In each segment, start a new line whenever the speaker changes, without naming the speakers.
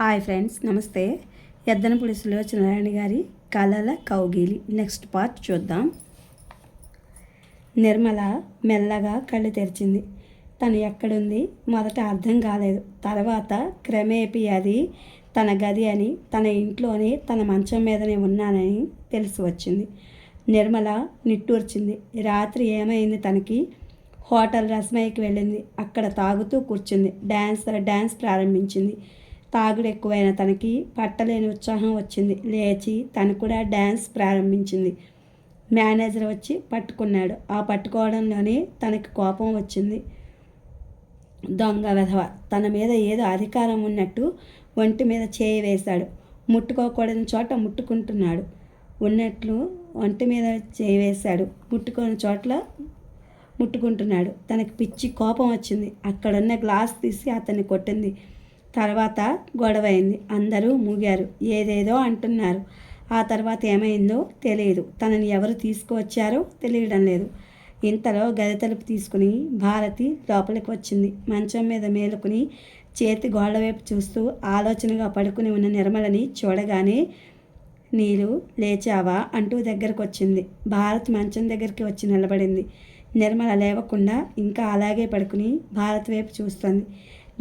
Hi friends నమస్తే. ఎద్దనపూడి సులోచనారాయణ గారి కళల కౌగిలి. నెక్స్ట్ పార్ట్ చూద్దాం. నిర్మల మెల్లగా కళ్ళు తెరిచింది. తను ఎక్కడుంది? మొదట అర్థం కాలేదు. తర్వాత క్రమేపీ అది తన గది అని తన ఇంట్లోనే తన మంచం మీదనే ఉన్నానని తెలిసి వచ్చింది. నిర్మల నిట్టూర్చింది. రాత్రి ఏమైంది తనకి? హోటల్ రస్మయ్యకి వెళ్ళింది. అక్కడ తాగుతూ కూర్చుంది. డ్యాన్స్ డ్యాన్స్ ప్రారంభించింది. తాగుడు ఎక్కువైన తనకి పట్టలేని ఉత్సాహం వచ్చింది. లేచి తను కూడా డ్యాన్స్ ప్రారంభించింది. మేనేజర్ వచ్చి పట్టుకున్నాడు. ఆ పట్టుకోవడంలోనే తనకి కోపం వచ్చింది. దొంగ వెధవ! తన మీద ఏదో అధికారం ఉన్నట్టు ఒంటి మీద చేయి వేశాడు. ముట్టుకోకూడని చోట ముట్టుకుంటున్నాడు. ఉన్నట్లు ఒంటి మీద చేయి వేశాడు. ముట్టుకోని చోట్ల ముట్టుకుంటున్నాడు. తనకి పిచ్చి కోపం వచ్చింది. అక్కడున్న గ్లాస్ తీసి అతన్ని కొట్టింది. తర్వాత గొడవ అయింది అందరూ మూగారు. ఏదేదో అంటున్నారు. ఆ తర్వాత ఏమైందో తెలియదు. తనని ఎవరు తీసుకువచ్చారో తెలియడం లేదు. ఇంతలో గది తలుపు తీసుకుని భారతి లోపలికి వచ్చింది మంచం మీద మేలుకుని చేతి గోళ్ళ వైపు చూస్తూ ఆలోచనగా పడుకుని ఉన్న నిర్మలని చూడగానే నీరు లేచావా? అంటూ దగ్గరకు వచ్చింది భారత్ మంచం దగ్గరికి వచ్చి నిలబడింది. నిర్మల లేవకుండా ఇంకా అలాగే పడుకుని భారత్ వైపు చూస్తుంది.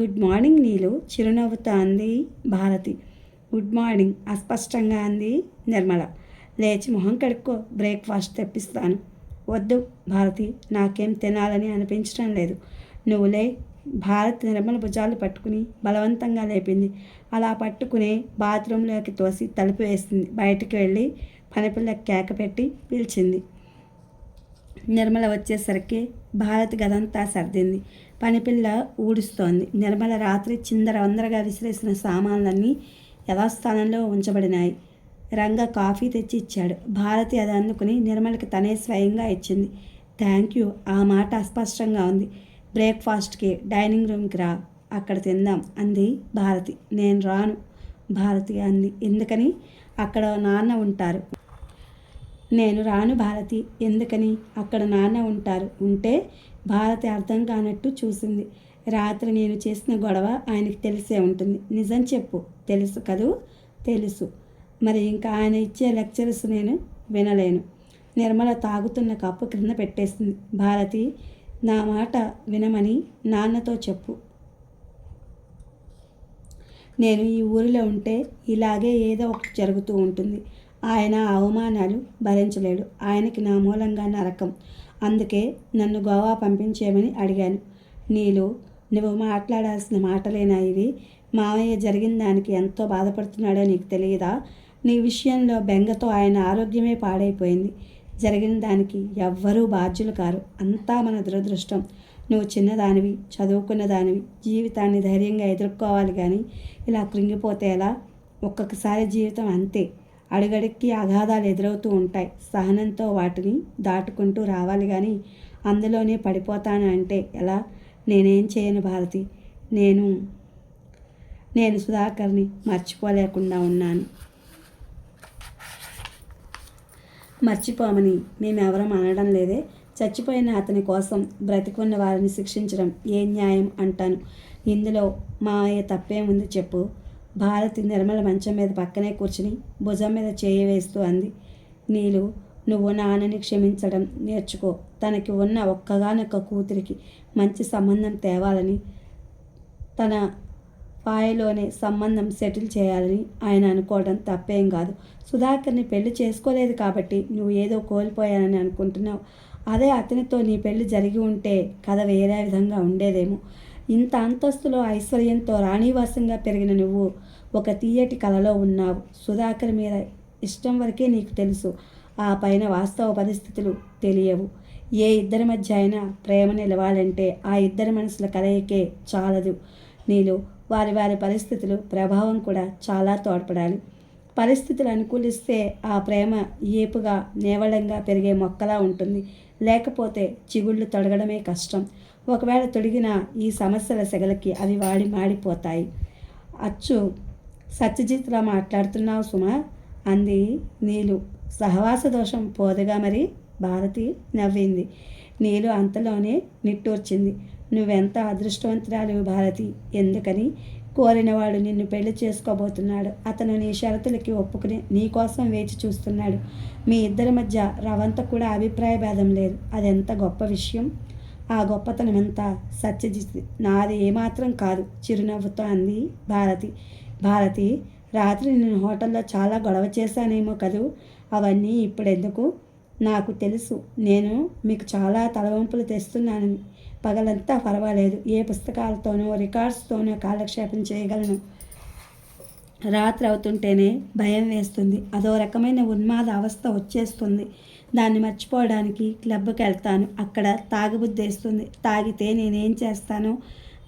Good morning Neelu. చిరునవ్వుతో అంది భారతి. గుడ్ మార్నింగ్ అస్పష్టంగా అంది నిర్మల. లేచి మొహం కడుక్కో బ్రేక్ఫాస్ట్ తెప్పిస్తాను. వద్దు భారతి నాకేం తినాలని అనిపించడం లేదు. నువ్వులే భారత్ నిర్మల భుజాలు పట్టుకుని బలవంతంగా లేపింది. అలా పట్టుకునే బాత్రూంలోకి తోసి తలుపు వేసింది. బయటికి వెళ్ళి పనిపిల్ల కేక పెట్టి పిలిచింది. నిర్మల వచ్చేసరికి భారత్ గదంతా సర్దింది. పనిపిల్ల ఊడుస్తోంది. నిర్మల రాత్రి చిందర వందరగా విసిరేసిన సామాన్లన్నీ యథాస్థానంలో ఉంచబడినాయి. రంగ కాఫీ తెచ్చి ఇచ్చాడు భారతి అది అందుకుని నిర్మలకి తనే స్వయంగా ఇచ్చింది. Thank you. ఆ మాట అస్పష్టంగా ఉంది. బ్రేక్ఫాస్ట్కి డైనింగ్ రూమ్కి రా. అక్కడ తిందాం అంది భారతి. నేను రాను భారతి అంది. ఎందుకని? అక్కడ నాన్న ఉంటారు. నేను రాను భారతి. ఎందుకని? అక్కడ నాన్న ఉంటారు. ఉంటే భారతి అర్థం కానట్టు చూసింది. రాత్రి నేను చేసిన గొడవ ఆయనకి తెలిసే ఉంటుంది. నిజం చెప్పు. తెలుసు కదూ? తెలుసు. మరి ఇంకా ఆయన ఇచ్చే లెక్చర్స్ నేను వినలేను. నిర్మల తాగుతున్న కప్పు క్రింద పెట్టేసింది. భారతి నా మాట వినమని నాన్నతో చెప్పు. నేను ఈ ఊరిలో ఉంటే ఇలాగే ఏదో ఒకటి జరుగుతూ ఉంటుంది. ఆయన అవమానాలు భరించలేడు. ఆయనకి నా మూలంగా నరకం. అందుకే నన్ను గోవా పంపించేయమని అడిగాను. నీలు నువ్వు మాట్లాడాల్సిన మాటలేనా ఇవి? మామయ్య జరిగిన దానికి ఎంతో బాధపడుతున్నాడో నీకు తెలియదా? నీ విషయంలో బెంగతో ఆయన ఆరోగ్యమే పాడైపోయింది. జరిగిన దానికి ఎవ్వరూ బాధ్యులు కారు. అంతా మన దురదృష్టం. నువ్వు చిన్నదానివి చదువుకున్న దానివి జీవితాన్ని ధైర్యంగా ఎదుర్కోవాలి కానీ ఇలా కృంగిపోతే ఎలా? ఒక్కొక్కసారి జీవితం అంతే. అడుగడికి అగాధాలు ఎదురవుతూ ఉంటాయి. సహనంతో వాటిని దాటుకుంటూ రావాలి కానీ అందులోనే పడిపోతాను అంటే ఎలా? నేనేం చేయను భారతి? నేను నేను సుధాకర్ని మర్చిపోలేకుండా ఉన్నాను. మర్చిపోమని మేమెవరం అనడం లేదే. చచ్చిపోయిన అతని కోసం బ్రతికున్న వారిని శిక్షించడం ఏ న్యాయం అంటాను? ఇందులో మా అయ్య తప్పేముంది చెప్పు? భారతి నిర్మల మంచం మీద పక్కనే కూర్చుని భుజం మీద చేయి వేస్తూ అంది. నీలు నువ్వు నాన్నని క్షమించడం నేర్చుకో. తనకి ఉన్న ఒక్కగానొక్క కూతురికి మంచి సంబంధం తేవాలని తన పాయలోనే సంబంధం సెటిల్ చేయాలని ఆయన అనుకోవడం తప్పేం కాదు. సుధాకర్ని పెళ్ళి చేసుకోలేదు కాబట్టి నువ్వు ఏదో కోల్పోయానని అనుకుంటున్నావు. అదే అతనితో నీ పెళ్ళి జరిగి ఉంటే కథ వేరే విధంగా ఉండేదేమో. ఇంత అంతస్తులో ఐశ్వర్యంతో రాణివాసంగా పెరిగిన నువ్వు ఒక తీయటి కలలో ఉన్నావు. సుధాకర్ మీద ఇష్టం వరకే నీకు తెలుసు. ఆ పైన వాస్తవ పరిస్థితులు తెలియవు. ఏ ఇద్దరి మధ్య అయినా ప్రేమ నిలవాలంటే ఆ ఇద్దరి మనసుల కలయికే చాలదు. నీలో వారి వారి పరిస్థితులు ప్రభావం కూడా చాలా తోడ్పడాలి. పరిస్థితులు అనుకూలిస్తే ఆ ప్రేమ ఏపుగా నేవళంగా పెరిగే మొక్కలా ఉంటుంది. లేకపోతే చిగుళ్ళు తొడగడమే కష్టం. ఒకవేళ తొడిగిన ఈ సమస్యల సెగలకి అవి వాడి మాడిపోతాయి. అచ్చు సత్యజిత్లా మాట్లాడుతున్నావు సుమా అంది నీలు. సహవాస దోషం పోదుగా మరి? భారతి నవ్వింది. నీలు అంతలోనే నిట్టూర్చింది. నువ్వెంత అదృష్టవంతురాలు భారతి? ఎందుకని? కోరినవాడు నిన్ను పెళ్ళి చేసుకోబోతున్నాడు. అతను నీ షరతులకి ఒప్పుకుని నీ కోసం వేచి చూస్తున్నాడు. మీ ఇద్దరి మధ్య రవంత కూడా అభిప్రాయ భేదం లేదు. అది ఎంత గొప్ప విషయం? ఆ గొప్పతనం ఎంత సత్యజిత్ నాది ఏమాత్రం కాదు. చిరునవ్వుతో అంది భారతి. భారతి రాత్రి నేను హోటల్లో చాలా గొడవ చేశానేమో కదూ? అవన్నీ ఇప్పుడెందుకు? నాకు తెలుసు. నేను మీకు చాలా తలవంపులు తెస్తున్నానని. పగలంతా పర్వాలేదు. ఏ పుస్తకాలతోనో రికార్డ్స్తోనో కాలక్షేపం చేయగలను. రాత్రి అవుతుంటేనే భయం వేస్తుంది. అదో రకమైన ఉన్మాద అవస్థ వచ్చేస్తుంది. దాన్ని మర్చిపోవడానికి క్లబ్కి వెళ్తాను. అక్కడ తాగుబుద్దేస్తుంది తాగితే నేనేం చేస్తానో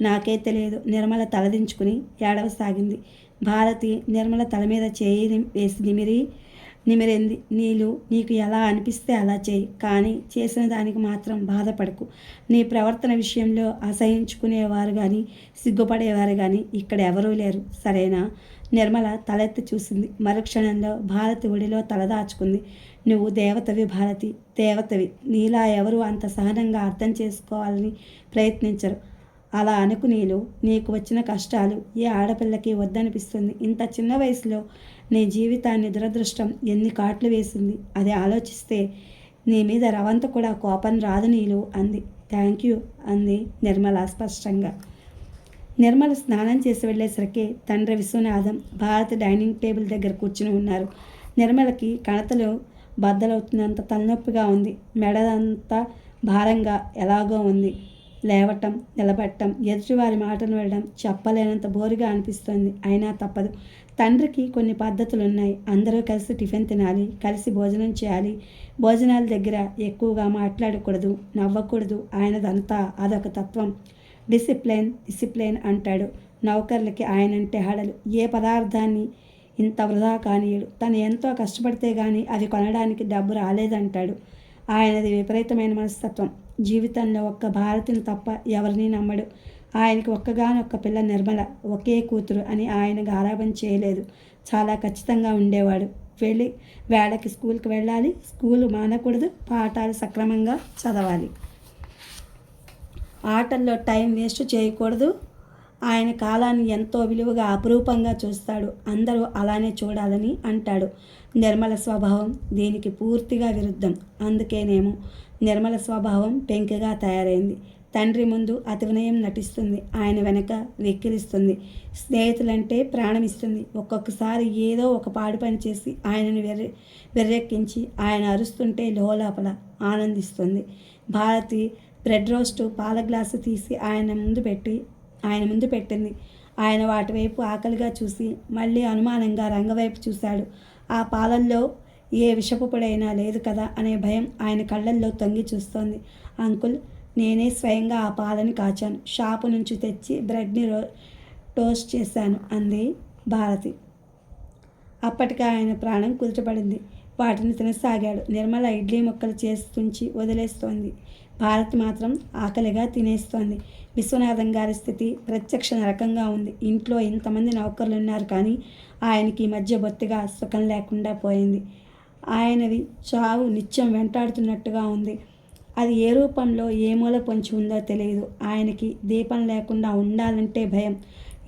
నాకే తెలియదు. నిర్మల తలదించుకుని ఏడవసాగింది. భారతి నిర్మల తల మీద చేయి వేసి నిమిరి నిమిరింది. నీళ్ళు నీకు ఎలా అనిపిస్తే అలా చేయి. కానీ చేసిన దానికి మాత్రం బాధపడకు. నీ ప్రవర్తన విషయంలో అసహించుకునేవారు కానీ సిగ్గుపడేవారు కానీ ఇక్కడ ఎవరూ లేరు. సరేనా? నిర్మల తలెత్తి చూసింది. మరుక్షణంలో భారతి ఒడిలో తలదాచుకుంది నువ్వు దేవతవి భారతి దేవతవి. నీలా ఎవరు అంత సహనంగా అర్థం చేసుకోవాలని ప్రయత్నించరు. అలా అనుకు నీకు వచ్చిన కష్టాలు ఏ ఆడపిల్లకి వద్దనిపిస్తుంది. ఇంత చిన్న వయసులో నీ జీవితాన్ని దురదృష్టం ఎన్ని కాట్లు వేసింది. అది ఆలోచిస్తే నీ మీద రవంత కూడా కోపం రాదు నీలు అంది. థ్యాంక్ యూ అంది నిర్మల స్పష్టంగా. నిర్మల స్నానం చేసి వెళ్ళేసరికి తండ్రి విశ్వనాథం భారత్ డైనింగ్ టేబుల్ దగ్గర కూర్చుని ఉన్నారు. నిర్మలకి కణతలు బద్దలవుతున్నంత తలనొప్పిగా ఉంది. మెడదంతా భారంగా ఎలాగో ఉంది. లేవటం నిలబట్టం ఎదుటివారి మాటలు వినడం చెప్పలేనంత బోరుగా అనిపిస్తుంది. అయినా తప్పదు. తండ్రికి కొన్ని పద్ధతులు ఉన్నాయి అందరూ కలిసి టిఫిన్ తినాలి కలిసి భోజనం చేయాలి. భోజనాల దగ్గర ఎక్కువగా మాట్లాడకూడదు నవ్వకూడదు. ఆయనదంతా అదొక తత్వం. డిసిప్లైన్ డిసిప్లిన్ అంటాడు. నౌకర్లకి ఆయనంటే హడలు. ఏ పదార్థాన్ని ఇంత వృధా కానీయడు. తను ఎంతో కష్టపడితే కానీ అది కొనడానికి డబ్బు రాలేదంటాడు. ఆయనది విపరీతమైన మనస్తత్వం. జీవితంలో ఒక్క భారతిని తప్ప ఎవరిని నమ్మడు. ఆయనకి ఒక్కగానొక్క పిల్ల నిర్మల ఒకే కూతురు అని ఆయన గారాబం చేయలేదు. చాలా ఖచ్చితంగా ఉండేవాడు. వెళ్ళి వేళకి స్కూల్కి వెళ్ళాలి. స్కూల్ మానకూడదు. పాఠాలు సక్రమంగా చదవాలి. ఆటల్లో టైం వేస్ట్ చేయకూడదు. ఆయన కాలాన్ని ఎంతో విలువగా అపురూపంగా చూస్తాడు. అందరూ అలానే చూడాలని అంటాడు. నిర్మల స్వభావం దీనికి పూర్తిగా విరుద్ధం. అందుకేనేమో నిర్మల స్వభావం పెంకగా తయారైంది. తండ్రి ముందు అతి వినయం నటిస్తుంది. ఆయన వెనక వెక్కిరిస్తుంది. స్నేహితులంటే ప్రాణమిస్తుంది. ఒక్కొక్కసారి ఏదో ఒక పాడు పని చేసి ఆయనను వెర్రె వెర్రెక్కించి ఆయన అరుస్తుంటే లోపల ఆనందిస్తుంది. భారతి బ్రెడ్ రోస్టు పాల గ్లాసు తీసి ఆయన ముందు పెట్టి ఆయన ముందు పెట్టింది. ఆయన వాటి వైపు ఆకలిగా చూసి మళ్ళీ అనుమానంగా రంగవైపు చూశాడు. ఆ పాలల్లో ఏ విషపుపడైనా లేదు కదా అనే భయం ఆయన కళ్ళల్లో తొంగి చూస్తోంది. అంకుల్ నేనే స్వయంగా ఆ పాలని కాచాను. షాపు నుంచి తెచ్చి బ్రెడ్ని రో టోస్ట్ చేశాను అంది భారతి. అప్పటికి ఆయన ప్రాణం కుదుటపడింది వాటిని తినసాగాడు. నిర్మల ఇడ్లీ ముక్కలు చేస్తుంచి వదిలేస్తోంది. భారత్ మాత్రం ఆకలిగా తినేస్తోంది. విశ్వనాథం గారి స్థితి ప్రత్యక్ష నరకంగా ఉంది. ఇంట్లో ఇంతమంది నౌకర్లు ఉన్నారు కానీ ఆయనకి మధ్య బొత్తిగా సుఖం లేకుండా పోయింది. ఆయనది చావు నిత్యం వెంటాడుతున్నట్టుగా ఉంది. అది ఏ రూపంలో ఏ మూల పొంచి ఉందో తెలియదు ఆయనకి దీపం లేకుండా ఉండాలంటే భయం.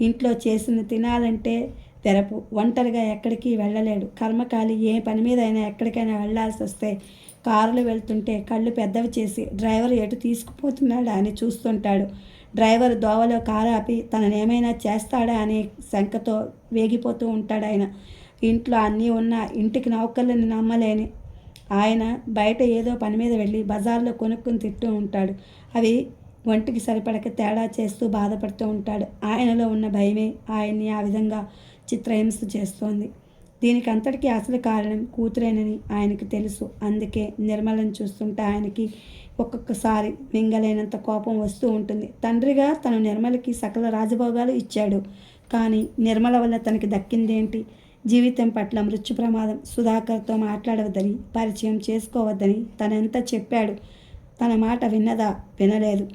ఇంట్లో చేసిన తినాలంటే తెరపు. ఒంటరిగా ఎక్కడికి వెళ్ళలేడు. కర్మకాలి ఏ పని మీద అయినా ఎక్కడికైనా వెళ్ళాల్సి వస్తే కారులో వెళ్తుంటే కళ్ళు పెద్దవి చేసి డ్రైవర్ ఎటు తీసుకుపోతున్నాడా? అని చూస్తుంటాడు. డ్రైవర్ దోవలో కారు ఆపి తననేమైనా చేస్తాడా? అనే శంకతో వేగిపోతూ ఉంటాడు ఆయన. ఇంట్లో అన్నీ ఉన్న ఇంటికి నౌకర్లను నమ్మలేని. ఆయన బయట ఏదో పని మీద వెళ్ళి బజార్లో కొనుక్కుని తింటూ ఉంటాడు. అవి ఒంటికి సరిపడక తేడా చేస్తూ బాధపడుతూ ఉంటాడు. ఆయనలో ఉన్న భయమే ఆయన్ని ఆ విధంగా చిత్రహింస చేస్తోంది. దీనికి అంతటికీ అసలు కారణం కూతురేనని ఆయనకి తెలుసు. అందుకే నిర్మలను చూస్తుంటే ఆయనకి ఒక్కొక్కసారి మింగలేనంత కోపం వస్తూ ఉంటుంది. తండ్రిగా తను నిర్మలకి సకల రాజభోగాలు ఇచ్చాడు. కానీ నిర్మల వల్ల తనకి దక్కిందేంటి? జీవితం పట్ల మృత్యు ప్రమాదం సుధాకర్తో మాట్లాడవద్దని పరిచయం చేసుకోవద్దని తనెంత చెప్పాడు. తన మాట విన్నదా? వినలేదు.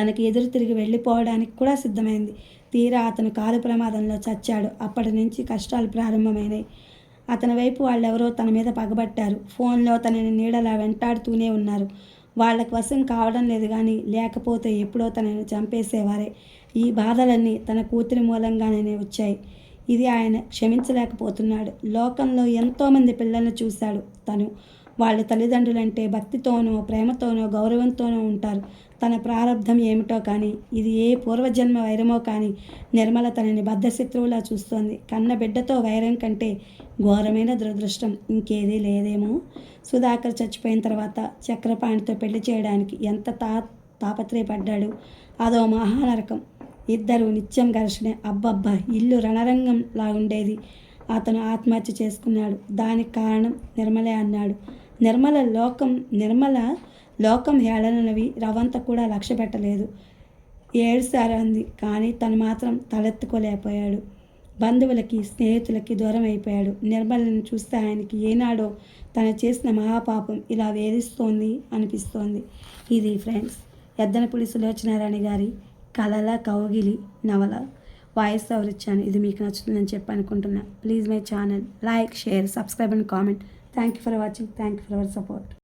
తనకి ఎదురు తిరిగి వెళ్ళిపోవడానికి కూడా సిద్ధమైంది. తీరా అతను కారు ప్రమాదంలో చచ్చాడు. అప్పటి నుంచి కష్టాలు ప్రారంభమైనాయి. అతని వైపు వాళ్ళెవరో తన మీద పగబట్టారు. ఫోన్లో తనని నీడలా వెంటాడుతూనే ఉన్నారు. వాళ్ళకి వశం కావడం లేదు కానీ లేకపోతే ఎప్పుడో తనని చంపేసేవారే. ఈ బాధలన్నీ తన కూతురి మూలంగానే వచ్చాయి. ఇది ఆయన క్షమించలేకపోతున్నాడు. లోకంలో ఎంతోమంది పిల్లల్ని చూశాడు తను. వాళ్ళ తల్లిదండ్రులంటే భక్తితోనో ప్రేమతోనో గౌరవంతోనో ఉంటారు. తన ప్రారంధం ఏమిటో కానీ ఇది ఏ పూర్వజన్మ వైరమో కానీ నిర్మల తనని బద్ధశత్రువులా చూస్తోంది. కన్న బిడ్డతో వైరం కంటే ఘోరమైన దురదృష్టం ఇంకేదీ లేదేమో. సుధాకర్ చచ్చిపోయిన తర్వాత చక్రపాణితో పెళ్ళి చేయడానికి ఎంత తా తాపత్రయపడ్డాడు? అదో మహానరకం. ఇద్దరు నిత్యం ఘర్షణ. అబ్బబ్బా ఇల్లు రణరంగంలా ఉండేది. అతను ఆత్మహత్య చేసుకున్నాడు. దానికి కారణం నిర్మలే అన్నాడు. నిర్మల లోకం నిర్మల లోకం హేళనవి రవంత కూడా లక్ష్య పెట్టలేదు. ఏడుసారు కానీ తను మాత్రం తలెత్తుకోలేకపోయాడు. బంధువులకి స్నేహితులకి దూరం అయిపోయాడు. నిర్మలను చూస్తే ఆయనకి ఏనాడో తను చేసిన మహాపాపం ఇలా వేధిస్తోంది అనిపిస్తోంది. ఇది ఫ్రెండ్స్ ఎద్దనపులి సులోచనారాణి గారి కలల కౌగిలి నవల. వాయిస్ ఓవర్ ఇచ్చాను. ఇది మీకు నచ్చుతుందని చెప్పి అనుకుంటున్నా. Please my channel like share subscribe and comment. Thank you for watching thank you for our support